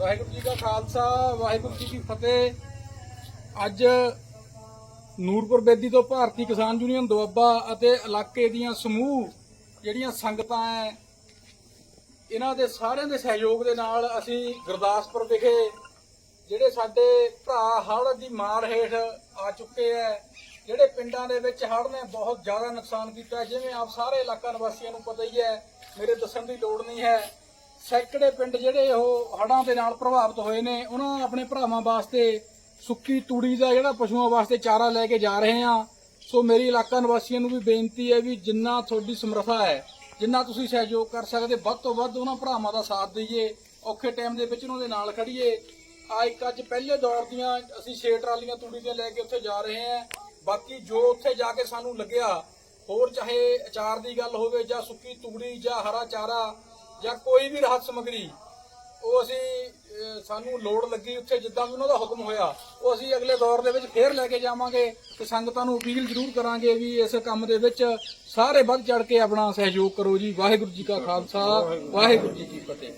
ਵਾਹਿਗੁਰੂ ਜੀ ਕਾ ਖਾਲਸਾ, ਵਾਹਿਗੁਰੂ ਜੀ ਕੀ ਫਤਿਹ। ਅੱਜ ਨੂਰਪੁਰ ਬੇਦੀ ਤੋਂ ਭਾਰਤੀ ਕਿਸਾਨ ਯੂਨੀਅਨ ਦੁਆਬਾ ਅਤੇ ਇਲਾਕੇ ਦੀਆਂ ਸਮੂਹ ਜਿਹੜੀਆਂ ਸੰਗਤਾਂ ਐ, ਇਹਨਾਂ ਦੇ ਸਾਰਿਆਂ ਦੇ ਸਹਿਯੋਗ ਦੇ ਨਾਲ ਅਸੀਂ ਗੁਰਦਾਸਪੁਰ ਵਿਖੇ ਜਿਹੜੇ ਸਾਡੇ ਭਰਾ ਹੜ੍ਹ ਦੀ ਮਾਰ ਹੇਠ ਆ ਚੁੱਕੇ ਐ, ਜਿਹੜੇ ਪਿੰਡਾਂ ਦੇ ਵਿੱਚ ਹੜ੍ਹ ਨੇ ਬਹੁਤ ਜ਼ਿਆਦਾ ਨੁਕਸਾਨ ਕੀਤਾ, ਜਿਵੇਂ ਆਪ ਸਾਰੇ ਇਲਾਕਾ ਨਿਵਾਸੀਆਂ ਨੂੰ ਪਤਾ ਹੀ ਹੈ ਮੇਰੇ ਦੱਸਣ ਦੀ ਲੋੜ ਨਹੀਂ ਹੈ। ਸੈਂਕੜੇ ਪਿੰਡ ਜਿਹੜੇ ਉਹ ਹੜ੍ਹਾਂ ਦੇ ਨਾਲ ਪ੍ਰਭਾਵਿਤ ਹੋਏ ਨੇ, ਉਹਨਾਂ ਆਪਣੇ ਭਰਾਵਾਂ ਵਾਸਤੇ ਸੁੱਕੀ ਤੂੜੀ ਦਾ ਜਿਹੜਾ ਪਸ਼ੂਆਂ ਵਾਸਤੇ ਚਾਰਾ ਲੈ ਕੇ ਜਾ ਰਹੇ ਆ ਸੋ ਮੇਰੀ ਇਲਾਕਾ ਨਿਵਾਸੀਆਂ ਨੂੰ ਵੀ ਬੇਨਤੀ ਹੈ ਵੀ ਜਿੰਨਾ ਤੁਹਾਡੀ ਸਮਰੱਥਾ ਹੈ, ਜਿੰਨਾ ਤੁਸੀਂ ਸਹਿਯੋਗ ਕਰ ਸਕਦੇ, ਵੱਧ ਤੋਂ ਵੱਧ ਉਹਨਾਂ ਭਰਾਵਾਂ ਦਾ ਸਾਥ ਦਈਏ, ਔਖੇ ਟਾਈਮ ਦੇ ਵਿੱਚ ਉਹਨਾਂ ਦੇ ਨਾਲ ਖੜੀਏ ਆ ਇੱਕ ਅੱਜ ਪਹਿਲੇ ਦੌਰ ਦੀਆਂ ਅਸੀਂ ਛੇ ਟਰਾਲੀਆਂ ਤੂੜੀ ਦੀਆਂ ਲੈ ਕੇ ਉੱਥੇ ਜਾ ਰਹੇ ਹਾਂ। ਬਾਕੀ ਜੋ ਉੱਥੇ ਜਾ ਕੇ ਸਾਨੂੰ ਲੱਗਿਆ, ਹੋਰ ਚਾਹੇ ਅਚਾਰ ਦੀ ਗੱਲ ਹੋਵੇ ਜਾਂ ਸੁੱਕੀ ਤੂੜੀ ਜਾਂ ਹਰਾ ਚਾਰਾ ਜਾਂ ਕੋਈ ਵੀ ਰਾਹਤ ਸਮਗਰੀ, ਉਹ ਅਸੀਂ ਸਾਨੂੰ ਲੋੜ ਲੱਗੀ ਉੱਥੇ ਜਿੱਦਾਂ ਵੀ ਉਹਨਾਂ ਦਾ ਹੁਕਮ ਹੋਇਆ, ਉਹ ਅਸੀਂ ਅਗਲੇ ਦੌਰ ਦੇ ਵਿੱਚ ਫੇਰ ਲੈ ਕੇ ਜਾਵਾਂਗੇ ਤੇ ਸੰਗਤਾਂ ਨੂੰ ਅਪੀਲ ਜ਼ਰੂਰ ਕਰਾਂਗੇ ਵੀ ਇਸ ਕੰਮ ਦੇ ਵਿੱਚ ਸਾਰੇ ਵੱਧ ਚੜ ਕੇ ਆਪਣਾ ਸਹਿਯੋਗ ਕਰੋ ਜੀ। ਵਾਹਿਗੁਰੂ ਜੀ ਕਾ ਖਾਲਸਾ, ਵਾਹਿਗੁਰੂ ਜੀ ਕੀ ਫਤਿਹ।